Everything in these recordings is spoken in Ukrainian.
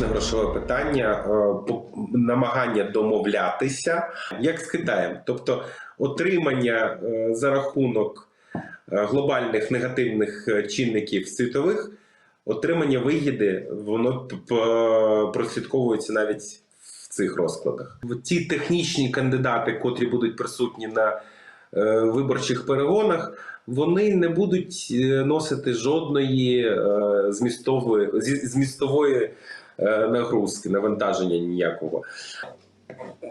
класичне грошове питання, е, намагання домовлятися, як з Китаєм, тобто отримання е, за рахунок е, глобальних негативних чинників світових, отримання вигіди, воно прослідковується навіть в цих розкладах. Ті технічні кандидати, котрі будуть присутні на виборчих перегонах, вони не будуть носити жодної змістової, змістової нагрузки, навантаження ніякого.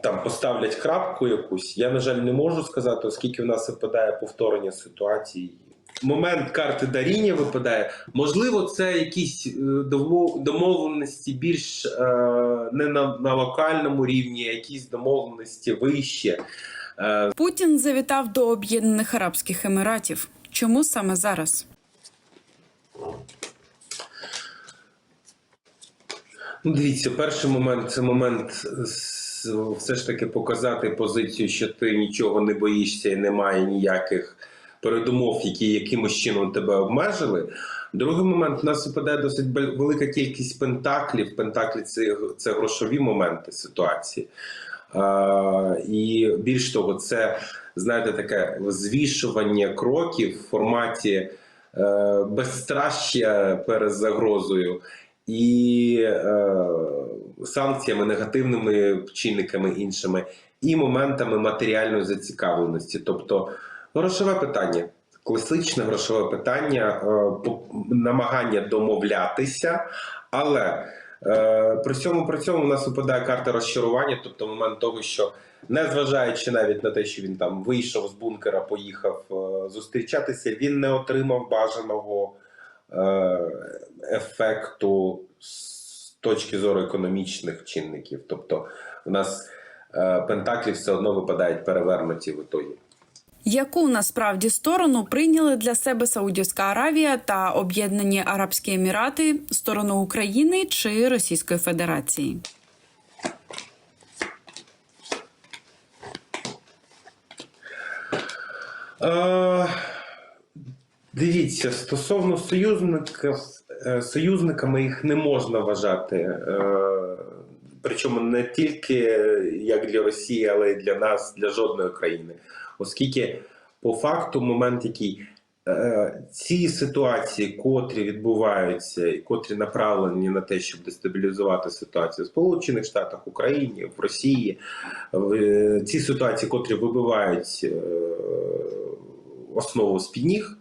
Там поставлять крапку якусь. Я, на жаль, не можу сказати, оскільки в нас випадає повторення ситуації. Момент карти даріння випадає. Можливо, це якісь е, домовленості більш е, не на, на локальному рівні, якісь домовленості вище. Е, Путін завітав до Об'єднаних Арабських Еміратів. Чому саме зараз? Ну, дивіться, перший момент це момент все ж таки показати позицію, що ти нічого не боїшся і немає ніяких передумов, які якимось чином тебе обмежили. Другий момент у нас випадає досить велика кількість пентаклів. Пентаклі це, це грошові моменти ситуації. А, і більш того, це знаєте, таке звішування кроків в форматі е, перед загрозою і е, санкціями, негативними чинниками іншими, і моментами матеріальної зацікавленості. Тобто грошове питання, класичне грошове питання, е, намагання домовлятися, але е, при цьому при цьому у нас випадає карта розчарування, тобто момент того, що незважаючи навіть на те, що він там вийшов з бункера, поїхав е, зустрічатися, він не отримав бажаного ефекту з точки зору економічних чинників. Тобто, у нас е, пентаклі все одно випадають перевернуті в ітогі. Яку насправді сторону прийняли для себе Саудівська Аравія та Об'єднані Арабські Емірати сторону України чи Російської Федерації? Е, дивіться, стосовно союзників, е, союзниками їх не можна вважати. Е, причому не тільки як для Росії, але й для нас, для жодної країни. Оскільки по факту момент, який е, ці ситуації, котрі відбуваються, і котрі направлені на те, щоб дестабілізувати ситуацію в Сполучених Штатах, Україні, в Росії, е, ці ситуації, котрі вибивають е, основу з-під ніг,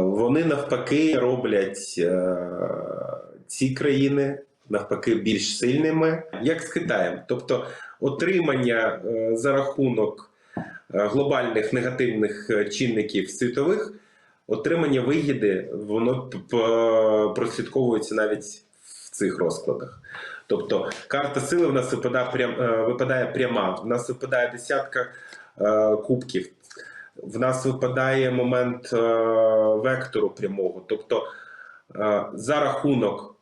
вони навпаки роблять е, ці країни навпаки більш сильними, як з Китаєм. Тобто отримання е, за рахунок е, глобальних негативних чинників світових, отримання вигіди, воно п- прослідковується навіть в цих розкладах. Тобто карта сили в нас випадає, прям, випадає пряма. В нас випадає десятка кубків. В нас випадає момент е, вектору прямого. Тобто е, за рахунок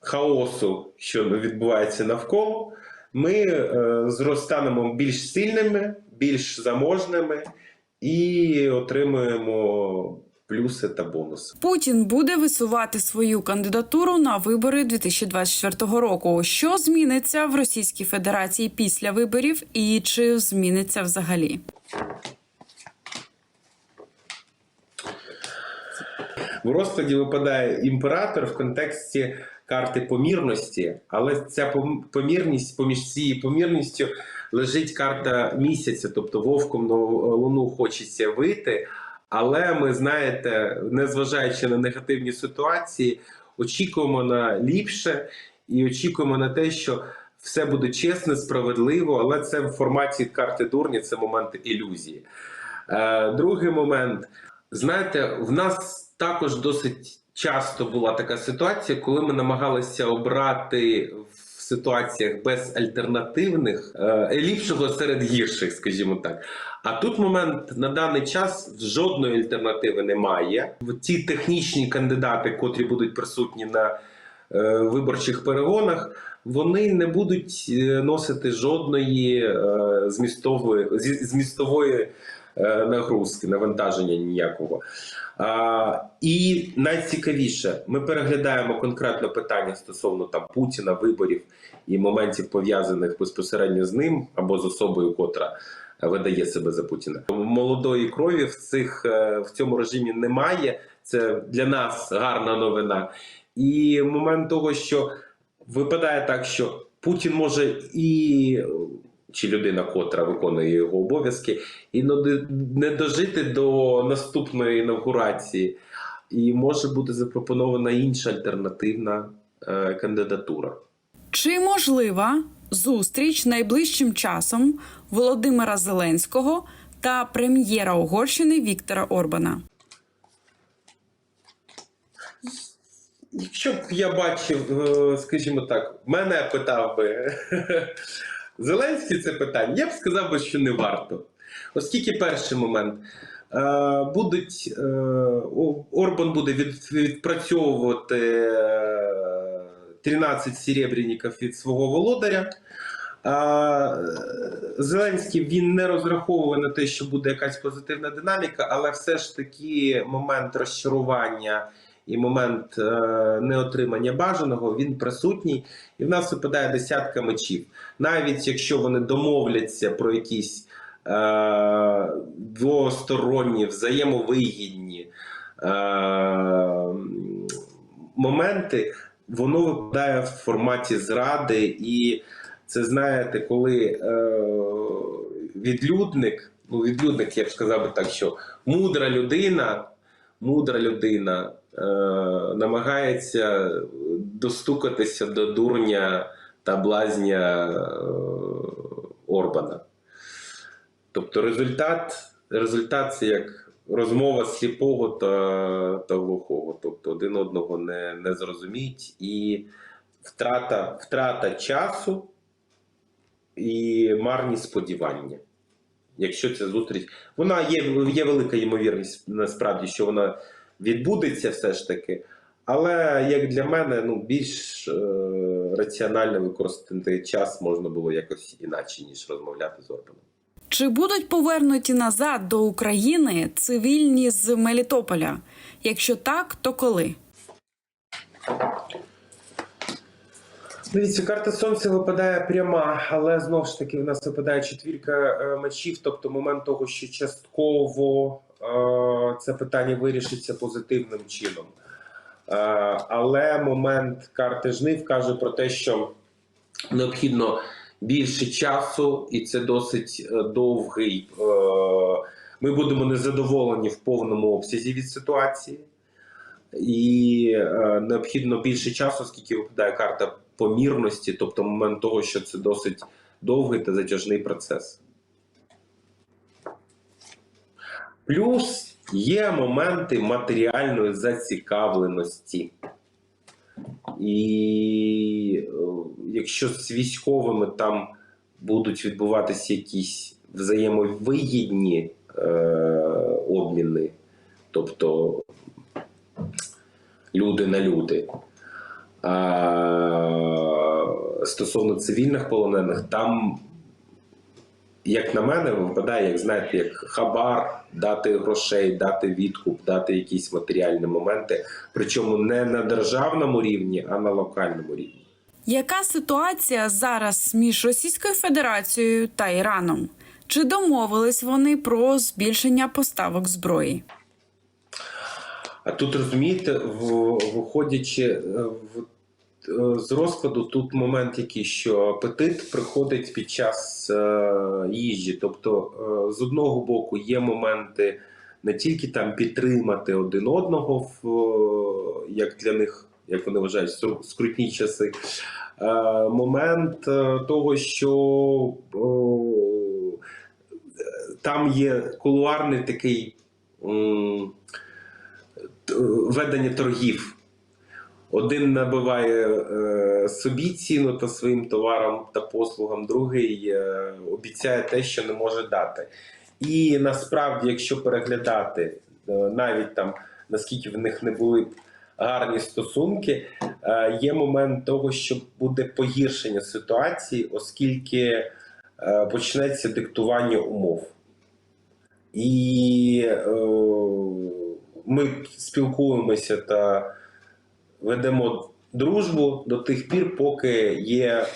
хаосу, що відбувається навколо, ми е, зростанемо більш сильними, більш заможними і отримуємо плюси та бонуси. Путін буде висувати свою кандидатуру на вибори 2024 року. Що зміниться в Російській Федерації після виборів, і чи зміниться взагалі? В розкладі випадає імператор в контексті карти помірності, але ця помірність поміж цією помірністю лежить карта місяця, тобто вовком на луну хочеться вийти. Але ми знаєте, незважаючи на негативні ситуації, очікуємо на ліпше і очікуємо на те, що все буде чесно, справедливо, але це в форматі карти дурні, це момент ілюзії. Е, другий момент. Знаєте, в нас також досить часто була така ситуація, коли ми намагалися обрати в ситуаціях безальтернативних е, ліпшого серед гірших, скажімо так. А тут момент на даний час жодної альтернативи немає. Ті технічні кандидати, котрі будуть присутні на е, виборчих перегонах, вони не будуть е, носити жодної е, змістової змістової нагрузки, навантаження ніякого. А, і найцікавіше, ми переглядаємо конкретно питання стосовно там Путіна, виборів і моментів пов'язаних безпосередньо з ним або з особою, котра видає себе за Путіна. Молодої крові в цих е, в цьому режимі немає. Це для нас гарна новина. І момент того, що випадає так, що Путін може і чи людина, котра виконує його обов'язки, і не- дожити до наступної інавгурації, і може бути запропонована інша альтернативна е, кандидатура. Чи можлива зустріч найближчим часом Володимира Зеленського та прем'єра Угорщини Віктора Орбана? Якщо б я бачив, е, скажімо так, мене питав би Зеленський це питання, я б сказав би, що не варто. Оскільки перший момент. е, Будуть е, Орбан буде відпрацьовувати е, 13 серебряників від свого володаря. Е, Зеленський він не розраховує на те, що буде якась позитивна динаміка, але все ж таки момент розчарування і момент е, неотримання бажаного він присутній, і в нас випадає десятка мечів. Навіть якщо вони домовляться про якісь е, двосторонні, взаємовигідні е, моменти, воно випадає в форматі зради, і це знаєте, коли е, відлюдник, ну відлюдник, я б сказав би так, що мудра людина, мудра людина е, намагається достукатися до дурня та блазня е, Орбана. Тобто результат, результат це як розмова сліпого та, та глухого. Тобто один одного не, не зрозуміють і втрата, втрата часу і марні сподівання. Якщо ця зустріч, вона є, є велика ймовірність насправді, що вона відбудеться все ж таки. Але як для мене, ну більш е, раціонально використати час можна було якось іначе, ніж розмовляти з Орбаном. Чи будуть повернуті назад до України цивільні з Мелітополя? Якщо так, то коли? Дивіться, карта сонця випадає пряма, але знову ж таки в нас випадає четвірка е, мечів, тобто момент того, що частково е, це питання вирішиться позитивним чином. Е, але момент карти жнив каже про те, що необхідно більше часу, і це досить довгий. Ми будемо незадоволені в повному обсязі від ситуації. І необхідно більше часу, оскільки випадає карта помірності, тобто момент того, що це досить довгий та затяжний процес. Плюс є моменти матеріальної зацікавленості. І е, якщо з військовими там будуть відбуватися якісь взаємовигідні е, обміни, тобто люди на люди. Стосовно цивільних полонених, там, як на мене, випадає, як знаєте, як хабар, дати грошей, дати відкуп, дати якісь матеріальні моменти, причому не на державному рівні, а на локальному рівні. Яка ситуація зараз між Російською Федерацією та Іраном? Чи домовились вони про збільшення поставок зброї? А тут розумієте, виходячи е, в, з розкладу, тут момент який, що апетит приходить під час е, їжі. Тобто, е, з одного боку, є моменти не тільки там підтримати один одного, в, е, як для них, як вони вважають, скрутні часи. Е, момент е, того, що там є кулуарний такий. ведення торгів. Один набиває е, собі ціну та своїм товарам та послугам, другий е, обіцяє те, що не може дати. І насправді, якщо переглядати е, навіть там наскільки в них не були б гарні стосунки, є момент того, що буде погіршення ситуації, оскільки почнеться диктування умов. І е, ми спілкуємося та ведемо дружбу до тих пір, поки є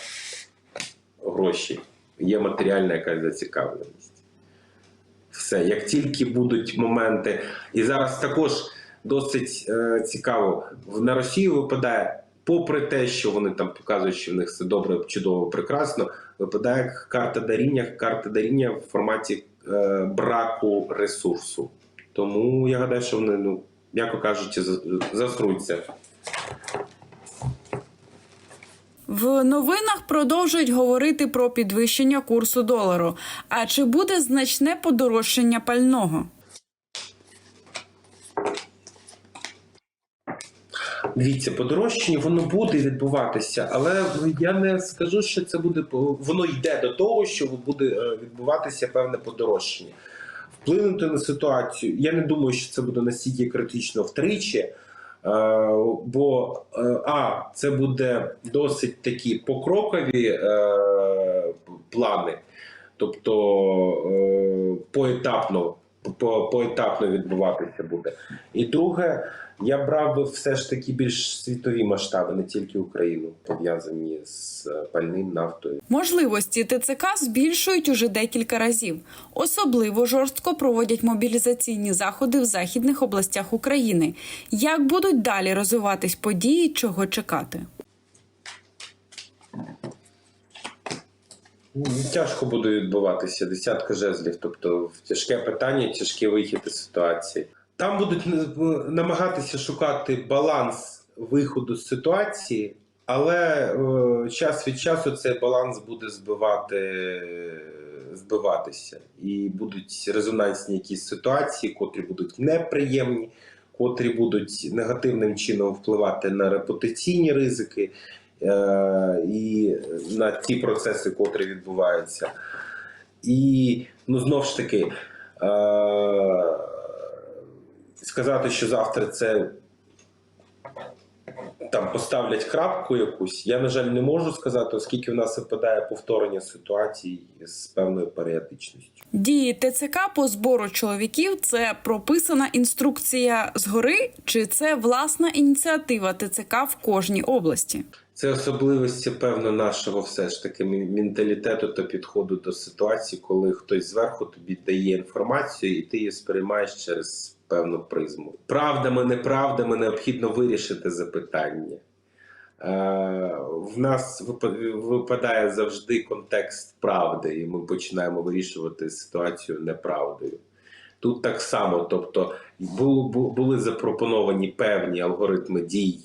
гроші, є матеріальна якась зацікавленість. Все, як тільки будуть моменти, і зараз також досить е, цікаво, на Росію випадає, попри те, що вони там показують, що в них все добре, чудово, прекрасно, випадає карта даріння, карта даріння в форматі е, браку ресурсу. Тому я гадаю, що вони, ну, м'яко кажучи, за- засруться. В новинах продовжують говорити про підвищення курсу долару. А чи буде значне подорожчання пального? Дивіться, подорожчання воно буде відбуватися, але я не скажу, що це буде воно йде до того, що буде е, відбуватися певне подорожчання. Вплинути на ситуацію. Я не думаю, що це буде настільки критично втричі. Е, Бо е, а, це буде досить такі покрокові е, плани, тобто поетапно, поетапно відбуватися буде. І друге, я брав би все ж таки більш світові масштаби, не тільки Україну, пов'язані з е, пальним нафтою. Можливості ТЦК збільшують уже декілька разів. Особливо жорстко проводять мобілізаційні заходи в західних областях України. Як будуть далі розвиватись події, чого чекати? Ну, Тяжко буде відбуватися десятка жезлів, тобто тяжке питання, тяжкий вихід із ситуації. Там будуть е, намагатися шукати баланс виходу з ситуації, але е, час від часу цей баланс буде збивати, збиватися. І будуть резонансні якісь ситуації, котрі будуть неприємні, котрі будуть негативним чином впливати на репутаційні ризики е, і на ті процеси, котрі відбуваються. І ну знов ж таки. Е, сказати, що завтра це там поставлять крапку якусь, я, на жаль, не можу сказати, оскільки в нас випадає повторення ситуацій з певною періодичністю. Дії ТЦК по збору чоловіків це прописана інструкція згори, чи це власна ініціатива ТЦК в кожній області? Це особливості, певно, нашого все ж таки менталітету та підходу до ситуації, коли хтось зверху тобі дає інформацію, і ти її сприймаєш через певну призму. Правдами, неправдами необхідно вирішити запитання. Е, в нас випадає завжди контекст правди, і ми починаємо вирішувати ситуацію неправдою. Тут так само, тобто бу- бу- були запропоновані певні алгоритми дій,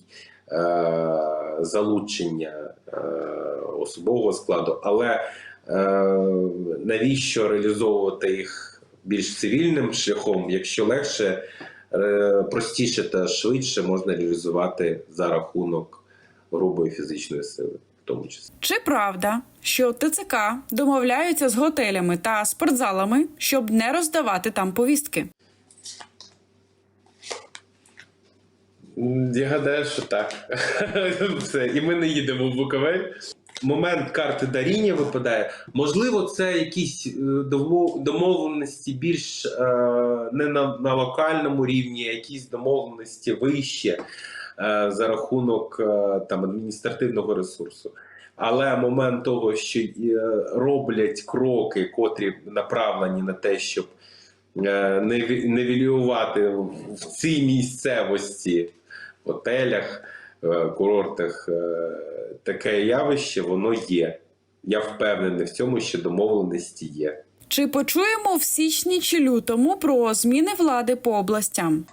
е, залучення е, особового складу, але навіщо реалізовувати їх більш цивільним шляхом, якщо легше, е, простіше та швидше можна реалізувати за рахунок грубої фізичної сили, в тому числі. Чи правда, що ТЦК домовляються з готелями та спортзалами, щоб не роздавати там повістки? Я гадаю, що так. Все. І ми не їдемо в Буковель. Момент карти даріння випадає. Можливо, це якісь е, домовленості більш е, не на, на локальному рівні, якісь домовленості вище е, за рахунок е, там, адміністративного ресурсу. Але момент того, що е, роблять кроки, котрі направлені на те, щоб е, неві- невілювати в цій місцевості, в готелях, е, курортах е, таке явище, воно є. Я впевнений в цьому, що домовленості є. Чи почуємо в січні чи лютому про зміни влади по областям?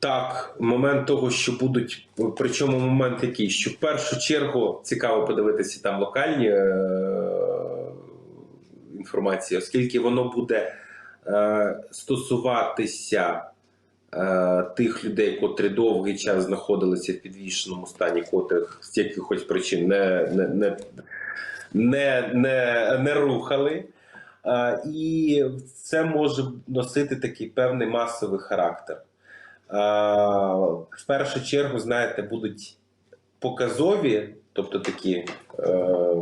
Так, момент того, що будуть, причому момент який, що в першу чергу цікаво подивитися там локальні е, інформації, оскільки воно буде е, стосуватися е, тих людей, котрі довгий час знаходилися в підвішеному стані, котрих з якихось причин не, не, не, не, не, не рухали. Е, І це може носити такий певний масовий характер. Е, В першу чергу, знаєте, будуть показові, тобто такі е,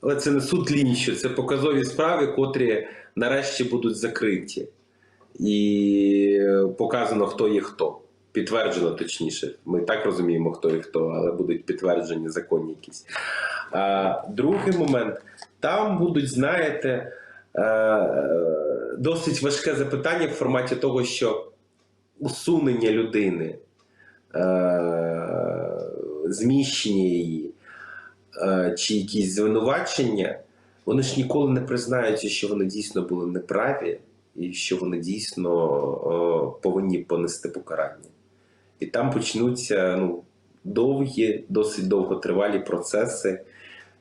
Але це не суд лінчу, це показові справи, котрі нарешті будуть закриті. І е, показано, хто є хто. Підтверджено точніше. Ми так розуміємо, хто є хто, але будуть підтверджені законні якісь. А, другий момент. Там будуть, знаєте, е, е, досить важке запитання в форматі того, що усунення людини, зміщення її чи якісь звинувачення, вони ж ніколи не признаються, що вони дійсно були неправі і що вони дійсно е, повинні понести покарання. І там почнуться ну, довгі, досить довготривалі процеси,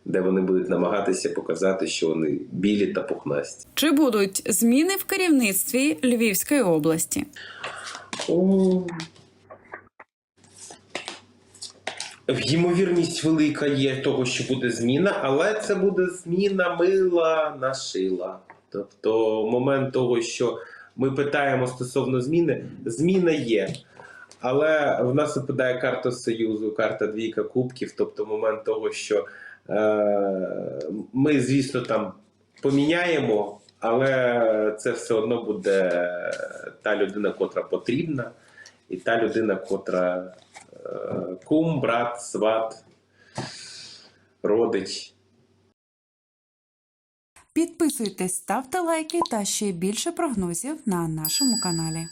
де вони будуть намагатися показати, що вони білі та пухнасті. Чи будуть зміни в керівництві Львівської області? О, Ймовірність велика є того, що буде зміна, але це буде зміна мила на шила. Тобто, момент того, що ми питаємо стосовно зміни, зміна є. Але в нас випадає карта Союзу, карта двійка кубків, тобто момент того, що е, ми, звісно, там поміняємо, але це все одно буде та людина, котра потрібна, і та людина, котра е, кум, брат, сват, родич. Підписуйтесь, ставте лайки та ще більше прогнозів на нашому каналі.